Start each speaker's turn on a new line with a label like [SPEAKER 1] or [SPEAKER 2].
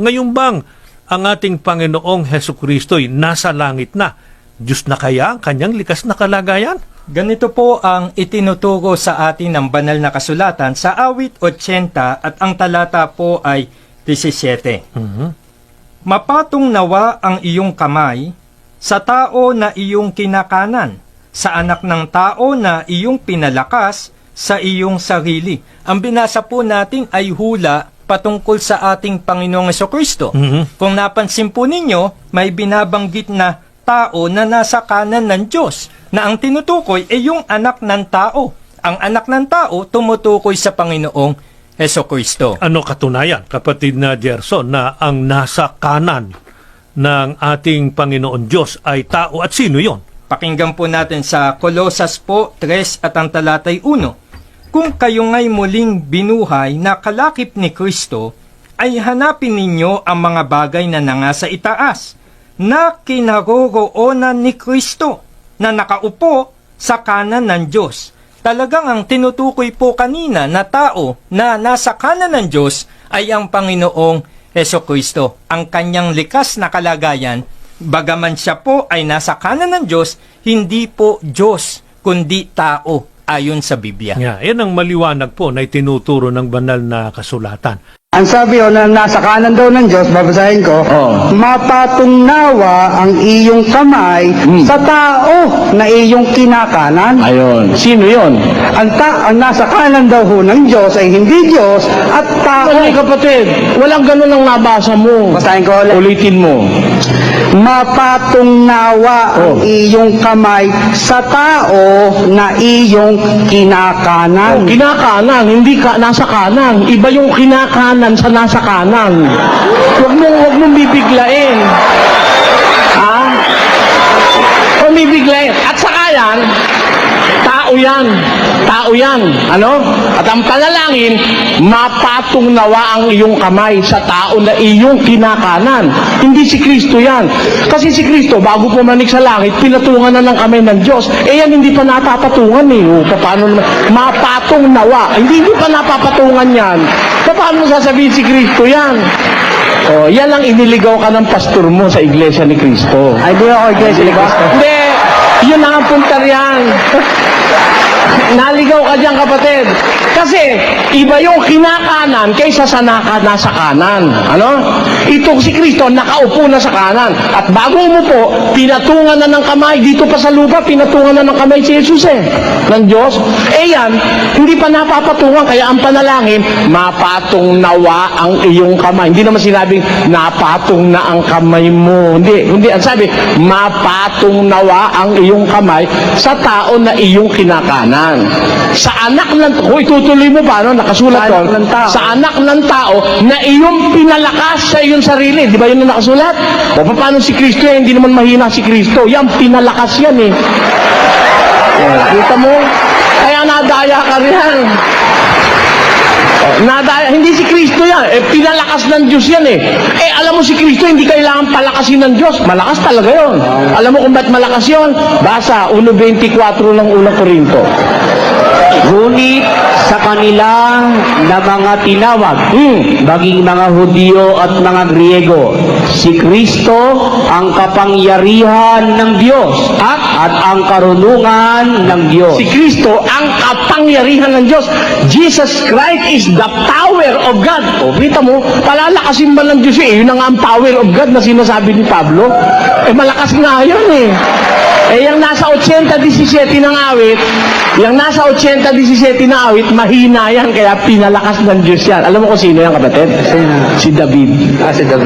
[SPEAKER 1] Ngayon bang ang ating Panginoong Heso Kristo'y nasa langit na? Diyos na kaya ang kanyang likas na kalagayan?
[SPEAKER 2] Ganito po ang itinuturo sa atin ng banal na kasulatan sa awit 80 at ang talata po ay 17.
[SPEAKER 1] Mhm.
[SPEAKER 2] Mapatong nawa ang iyong kamay sa tao na iyong kinakanan, sa anak ng tao na iyong pinalakas sa iyong sarili. Ang binasa po natin ay hula patungkol sa ating Panginoong Kristo.
[SPEAKER 1] Mhm.
[SPEAKER 2] Kung napansin po ninyo, may binabanggit na tao na nasa kanan ng Diyos na ang tinutukoy ay yung anak ng tao. Ang anak ng tao tumutukoy sa Panginoong Heso Kristo.
[SPEAKER 1] Ano katunayan, kapatid na Gerson, na ang nasa kanan ng ating Panginoon Diyos ay tao at sino yon?
[SPEAKER 2] Pakinggan po natin sa Kolosas po 3 at ang talatay 1. Kung kayo nga'y muling binuhay na kalakip ni Kristo, ay hanapin ninyo ang mga bagay na nangasa itaas, na kinaroroonan ni Kristo, na nakaupo sa kanan ng Diyos. Talagang ang tinutukoy po kanina na tao na nasa kanan ng Diyos ay ang Panginoong Heso Kristo. Ang kanyang likas na kalagayan Bagaman siya po ay nasa kanan ng Diyos, hindi po Diyos, kundi tao, ayon sa Biblia.
[SPEAKER 1] Yeah, yan ang maliwanag po na itinuturo ng banal na kasulatan.
[SPEAKER 3] Ang sabi o na nasa kanan daw ng Diyos, babasahin ko,
[SPEAKER 4] Oo.
[SPEAKER 3] mapatong nawa ang iyong kamay sa tao na iyong kinakanan.
[SPEAKER 4] Ayon. Sino yon?
[SPEAKER 3] Ang, ta- ang nasa kanan daw ho ng Diyos ay hindi Diyos at tao.
[SPEAKER 4] Mali kapatid. Walang ganun ang nabasa mo.
[SPEAKER 3] Basahin ko ulit.
[SPEAKER 4] Ulitin mo.
[SPEAKER 3] Mapatong nawa ang
[SPEAKER 4] Oh.
[SPEAKER 3] iyong kamay sa tao na iyong kinakanan.
[SPEAKER 4] Kinakanan, hindi ka nasa kanan. Iba yung kinakanan sa nasa kanan. Huwag mong, huwag mong bibiglain. Ha? Huwag bibiglain. At saka yan, tao yan. Tao yan. Ano? At ang panalangin, mapatong nawa ang iyong kamay sa tao na iyong kinakanan. Hindi si Kristo yan. Kasi si Kristo, bago pumanik sa langit, pinatungan na ng kamay ng Diyos. Eh yan, hindi pa napapatungan eh. O, paano naman? Mapatong nawa. Hindi, hindi pa napapatungan yan. Paano sasabihin si Kristo yan? O, yan lang iniligaw ka ng pastor mo sa iglesia ni Kristo.
[SPEAKER 3] Ay, di ako Diyos, di ba?
[SPEAKER 4] Hindi, yun ang punta riyan. Naligaw ka dyan, kapatid. Kasi, iba yung kinakanan kaysa sa naka, nasa kanan. Ano? Ito si Kristo, nakaupo na sa kanan. At bago umupo, pinatungan na ng kamay. Dito pa sa lupa, pinatungan na ng kamay si Jesus eh. Ng Diyos. Eh yan, hindi pa napapatungan. Kaya ang panalangin, mapatong nawa ang iyong kamay. Hindi naman sinabing, napatong na ang kamay mo. Hindi, hindi. Ang sabi, mapatong nawa ang iyong kamay sa tao na iyong kinakanan. Sa anak ng, kung itutuloy mo pa, no? nakasulat
[SPEAKER 3] Sa
[SPEAKER 4] doon,
[SPEAKER 3] tao.
[SPEAKER 4] sa anak ng tao na iyong pinalakas sa iyong sarili. Di ba yun ang nakasulat? O paano si Kristo eh? Hindi naman mahina si Kristo. Yan, pinalakas yan eh. Oh, kita mo? Kaya nadaya ka. Oh, Nadaya, hindi si Kristo yan. Eh, pinalakas ng Diyos yan eh. Eh, alam mo si Kristo, hindi kailangan palakasin ng Diyos. Malakas talaga yon. Alam mo kung ba't malakas yon? Basa, 1.24 ng unang Korinto.
[SPEAKER 5] Ngunit sa kanila na mga tinawag,
[SPEAKER 4] Hmm.
[SPEAKER 5] maging mga Hudyo at mga Griego, si Kristo ang kapangyarihan ng Diyos at, at ang karunungan ng Diyos.
[SPEAKER 4] Si Kristo ang kapangyarihan ng Diyos. Jesus Christ is the power of God. O, kita mo, palalakasin ba ng Diyos eh? Yun ang power of God na sinasabi ni Pablo. Eh, malakas nga yun eh. Eh, yung nasa 80-17 ng awit, yung nasa 80-17 ng awit, mahina yan, kaya pinalakas ng Diyos yan. Alam mo kung sino yan, kapatid? Si David.
[SPEAKER 3] Ah, si David.